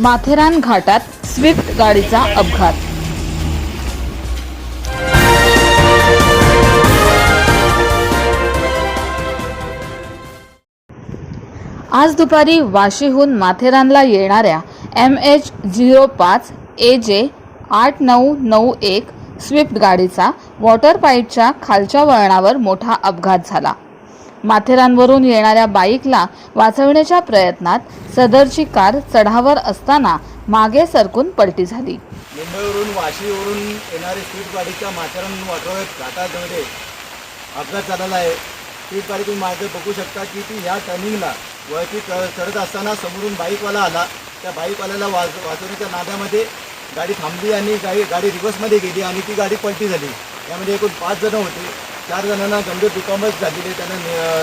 माथेरान घाटात स्विफ्ट गाडीचा अपघात. आज दुपारी वाशीहून माथेरानला येणाऱ्या एम एच झिरो पाच ए जे आठ नऊ नऊ एक स्विफ्ट गाडीचा वॉटर पाईपच्या खालच्या वळणावर मोठा अपघात झाला. माथेरानवरून येणाऱ्या बाईकला वाचवण्याच्या प्रयत्नात सदरची कार चढावर असताना मागे सरकून पलटी झाली. मुंबईवरून वाशीवरून येणारी स्विफ्ट गाडीच्या माथेरान वाटोळ्यात घाटामध्ये अपघात झालेला आहे. स्विफ्ट गाडी तुम्ही मागे बघू शकता की ती ह्या टर्निंगला वरती चढत असताना समोरून बाईकवाला आला. त्या बाईकवाल्याला वाच वाचवण्याच्या नाद्यामध्ये गाडी थांबली आणि गाडी गाडी रिव्हर्समध्ये गेली आणि ती गाडी पलटी झाली. यामध्ये एकूण पाच जणं होते. चार जणांना गंभीर दुखापत झालेली आहे. त्यांना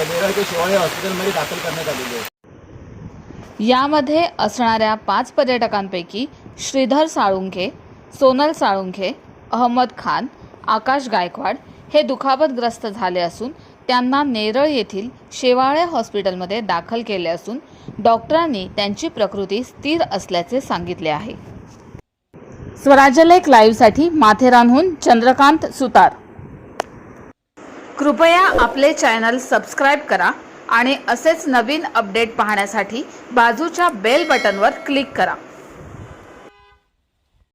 नेरळच्या शिवाळे हॉस्पिटलमध्ये दाखल करण्यात आलेली आहे. यामध्ये असणाऱ्या पाच पर्यटकांपैकी श्रीधर साळुंखे सोनल साळुंखे अहमद खान आकाश गायकवाड हे दुखापतग्रस्त झाले असून त्यांना नेरळ येथील शेवाळे हॉस्पिटलमध्ये दाखल केले असून डॉक्टरांनी त्यांची प्रकृती स्थिर असल्याचे सांगितले आहे. स्वराज्य लेख लाईव्हसाठी माथेरानहून चंद्रकांत सुतार कृपया आपले चॅनल सबस्क्राईब करा आणि असेच नवीन अपडेट पाहण्यासाठी बाजूच्या बेल बटनवर क्लिक करा.